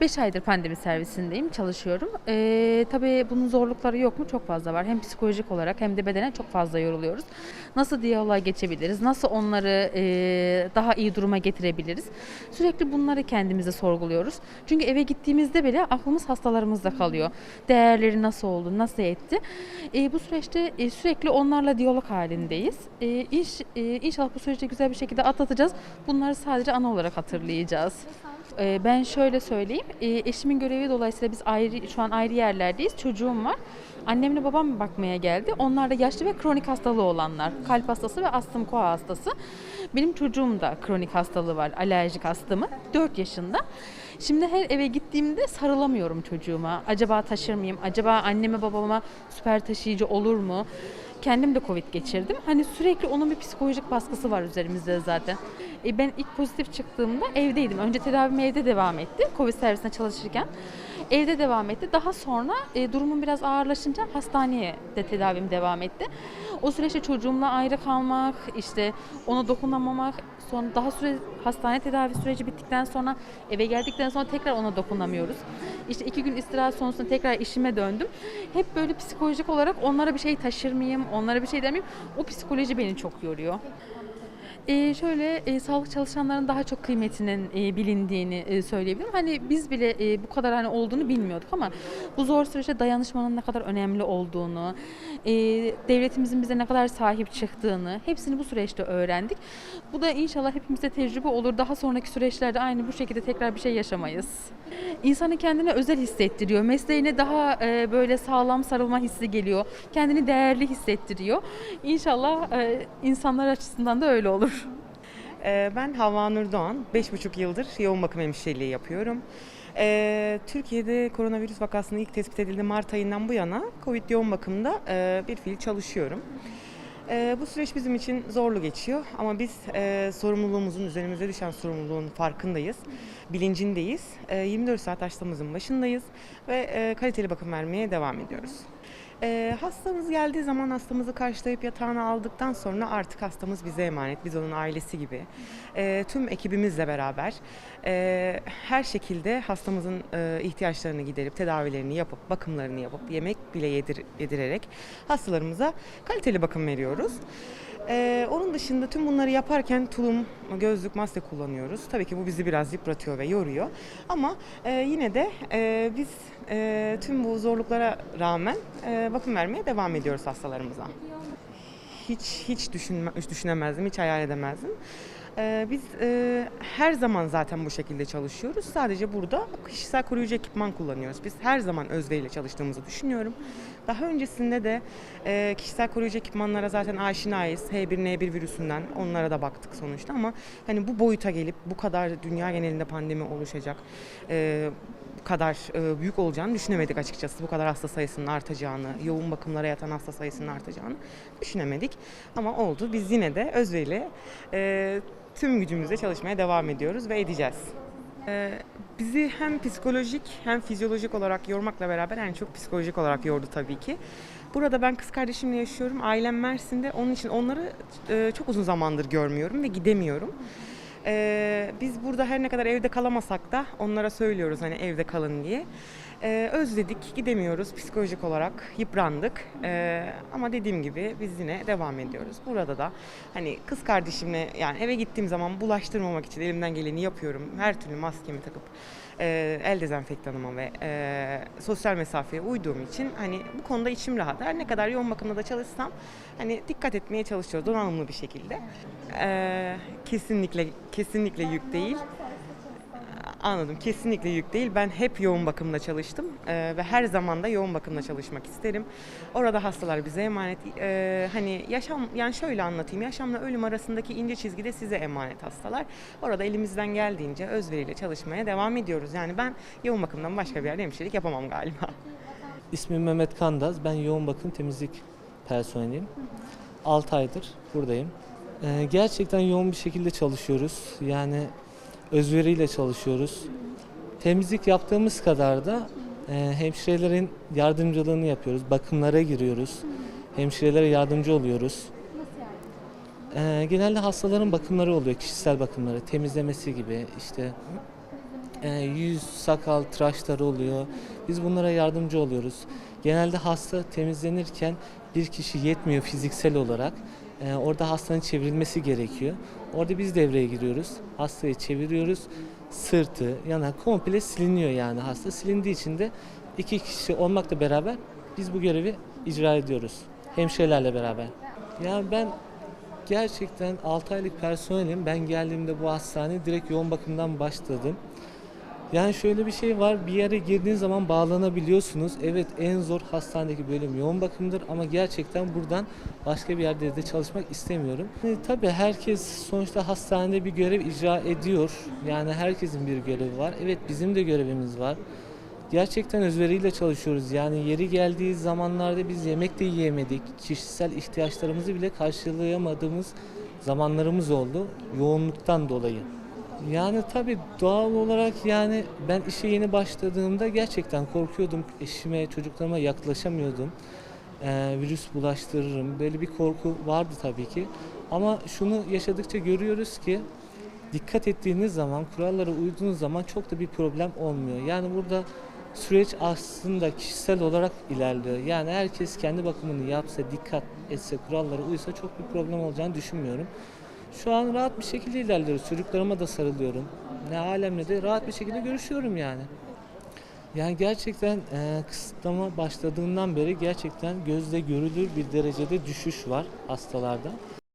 5 aydır pandemi servisindeyim, çalışıyorum. Ee, tabii bunun zorlukları yok mu? Çok fazla var. Hem psikolojik olarak hem de bedenen çok fazla yoruluyoruz. Nasıl diyaloğa geçebiliriz? Nasıl onları e, daha iyi duruma getirebiliriz? Sürekli bunları kendimize sorguluyoruz. Çünkü eve gittiğimizde bile aklımız hastalarımızda kalıyor. Değerleri nasıl oldu, nasıl etti? Ee, bu süreçte e, sürekli onlarla diyalog halindeyiz. Ee, iş, e, inşallah bu süreci güzel bir şekilde atlatacağız. Bunları sadece ana olarak hatırlayacağız. Ee, Ben şöyle söyleyeyim. Ee, Eşimin görevi dolayısıyla biz ayrı şu an ayrı yerlerdeyiz. Çocuğum var. Annemle babam bakmaya geldi. Onlar da yaşlı ve kronik hastalığı olanlar. Kalp hastası ve astım koa hastası. Benim çocuğum da kronik hastalığı var. Alerjik astımı. 4 yaşında. Şimdi her eve gittiğimde sarılamıyorum çocuğuma. Acaba taşır mıyım? Acaba anneme babama süper taşıyıcı olur mu? Kendim de Covid geçirdim. Hani sürekli onun bir psikolojik baskısı var üzerimizde zaten. E, ben ilk pozitif çıktığımda evdeydim. Önce tedavim evde devam etti. Covid servisinde çalışırken. Evde devam etti. Daha sonra e, durumum biraz ağırlaşınca hastaneye de tedavim devam etti. O süreçte çocuğumla ayrı kalmak, işte ona dokunamamak, sonra daha süre hastane tedavi süreci bittikten sonra eve geldikten sonra tekrar ona dokunamıyoruz. İşte iki gün istirahat sonrasında tekrar işime döndüm. Hep böyle psikolojik olarak onlara bir şey taşır mıyım, onlara bir şey der miyim? O psikoloji beni çok yoruyor. Ee, şöyle e, sağlık çalışanların daha çok kıymetinin e, bilindiğini e, söyleyebilirim. Hani biz bile e, bu kadar hani olduğunu bilmiyorduk ama bu zor süreçte dayanışmanın ne kadar önemli olduğunu, e, devletimizin bize ne kadar sahip çıktığını hepsini bu süreçte öğrendik. Bu da inşallah hepimize tecrübe olur. Daha sonraki süreçlerde aynı bu şekilde tekrar bir şey yaşamayız. İnsanı kendine özel hissettiriyor. Mesleğine daha e, böyle sağlam sarılma hissi geliyor. Kendini değerli hissettiriyor. İnşallah e, insanlar açısından da öyle olur. Ee, Ben Havva Nur Doğan. 5,5 yıldır yoğun bakım hemşireliği yapıyorum. Ee, Türkiye'de koronavirüs vakasının ilk tespit edildiği Mart ayından bu yana Covid yoğun bakımda e, bir fiil çalışıyorum. Ee, bu süreç bizim için zorlu geçiyor ama biz e, sorumluluğumuzun, üzerimize düşen sorumluluğun farkındayız, bilincindeyiz. E, 24 saat hastamızın başındayız ve e, kaliteli bakım vermeye devam ediyoruz. Ee, hastamız geldiği zaman hastamızı karşılayıp yatağına aldıktan sonra artık hastamız bize emanet. Biz onun ailesi gibi. Ee, tüm ekibimizle beraber e, her şekilde hastamızın e, ihtiyaçlarını giderip tedavilerini yapıp bakımlarını yapıp yemek bile yedir, yedirerek hastalarımıza kaliteli bakım veriyoruz. Ee, onun dışında tüm bunları yaparken tulum, gözlük, maske kullanıyoruz. Tabii ki bu bizi biraz yıpratıyor ve yoruyor. Ama e, yine de e, biz e, tüm bu zorluklara rağmen e, bakım vermeye devam ediyoruz hastalarımıza. Hiç hiç düşünme, hiç düşünemezdim, hiç hayal edemezdim. Ee, biz e, her zaman zaten bu şekilde çalışıyoruz. Sadece burada kişisel koruyucu ekipman kullanıyoruz. Biz her zaman özveriyle çalıştığımızı düşünüyorum. Daha öncesinde de e, kişisel koruyucu ekipmanlara zaten aşinayız. H1N1 virüsünden onlara da baktık sonuçta ama hani bu boyuta gelip bu kadar dünya genelinde pandemi oluşacak e, kadar büyük olacağını düşünemedik açıkçası. Bu kadar hasta sayısının artacağını, yoğun bakımlara yatan hasta sayısının artacağını düşünemedik. Ama oldu. Biz yine de özveriyle tüm gücümüzle çalışmaya devam ediyoruz ve edeceğiz. E, bizi hem psikolojik hem fizyolojik olarak yormakla beraber en çok psikolojik olarak yordu tabii ki. Burada ben kız kardeşimle yaşıyorum. Ailem Mersin'de. Onun için onları e, çok uzun zamandır görmüyorum ve gidemiyorum. Ee, biz burada her ne kadar evde kalamasak da onlara söylüyoruz hani evde kalın diye. Ee, özledik, gidemiyoruz psikolojik olarak, yıprandık. Ee, ama dediğim gibi biz yine devam ediyoruz. Burada da hani kız kardeşimle yani eve gittiğim zaman bulaştırmamak için elimden geleni yapıyorum. Her türlü maskemi takıp e, el dezenfektanıma ve e, sosyal mesafeye uyduğum için hani bu konuda içim rahat. Her ne kadar yoğun bakımda da çalışsam hani dikkat etmeye çalışıyoruz donanımlı bir şekilde. Ee, kesinlikle kesinlikle yük değil. Anladım. Kesinlikle yük değil. Ben hep yoğun bakımda çalıştım Ee, ve her zaman da yoğun bakımda çalışmak isterim. Orada hastalar bize emanet. Ee, hani yaşam, yani şöyle anlatayım. Yaşamla ölüm arasındaki ince çizgide size emanet hastalar. Orada elimizden geldiğince özveriyle çalışmaya devam ediyoruz. Yani ben yoğun bakımdan başka bir yerde hemşirelik yapamam galiba. İsmim Mehmet Kandaz. Ben yoğun bakım temizlik personeliyim. 6 aydır buradayım. Ee, gerçekten yoğun bir şekilde çalışıyoruz. Yani özveriyle çalışıyoruz. Temizlik yaptığımız kadar da e, hemşirelerin yardımcılığını yapıyoruz. Bakımlara giriyoruz. Hemşirelere yardımcı oluyoruz. Ee, genelde hastaların bakımları oluyor, kişisel bakımları, temizlemesi gibi işte e, yüz, sakal, tıraşları oluyor. Biz bunlara yardımcı oluyoruz. Genelde hasta temizlenirken bir kişi yetmiyor fiziksel olarak. E, orada hastanın çevrilmesi gerekiyor. Orada biz devreye giriyoruz. Hastayı çeviriyoruz. Sırtı, yanak komple siliniyor yani hasta. Silindiği için de iki kişi olmakla beraber biz bu görevi icra ediyoruz. Hemşirelerle beraber. Ya ben gerçekten 6 aylık personelim. Ben geldiğimde bu hastaneye direkt yoğun bakımdan başladım. Yani şöyle bir şey var. Bir yere girdiğiniz zaman bağlanabiliyorsunuz. Evet en zor hastanedeki bölüm yoğun bakımdır ama gerçekten buradan başka bir yerde de çalışmak istemiyorum. E, tabii herkes sonuçta hastanede bir görev icra ediyor. Yani herkesin bir görevi var. Evet bizim de görevimiz var. Gerçekten özveriyle çalışıyoruz. Yani yeri geldiği zamanlarda biz yemek de yiyemedik. Kişisel ihtiyaçlarımızı bile karşılayamadığımız zamanlarımız oldu yoğunluktan dolayı. Yani tabii doğal olarak yani ben işe yeni başladığımda gerçekten korkuyordum. Eşime, çocuklarıma yaklaşamıyordum. Ee, virüs bulaştırırım. Böyle bir korku vardı tabii ki. Ama şunu yaşadıkça görüyoruz ki dikkat ettiğiniz zaman, kurallara uyduğunuz zaman çok da bir problem olmuyor. Yani burada süreç aslında kişisel olarak ilerliyor. Yani herkes kendi bakımını yapsa, dikkat etse, kurallara uysa çok bir problem olacağını düşünmüyorum. Şu an rahat bir şekilde ilerliyoruz. Çocuklarıma da sarılıyorum. Ne alemle de rahat bir şekilde görüşüyorum yani. Yani gerçekten e, kısıtlama başladığından beri gerçekten gözle görülür bir derecede düşüş var hastalarda.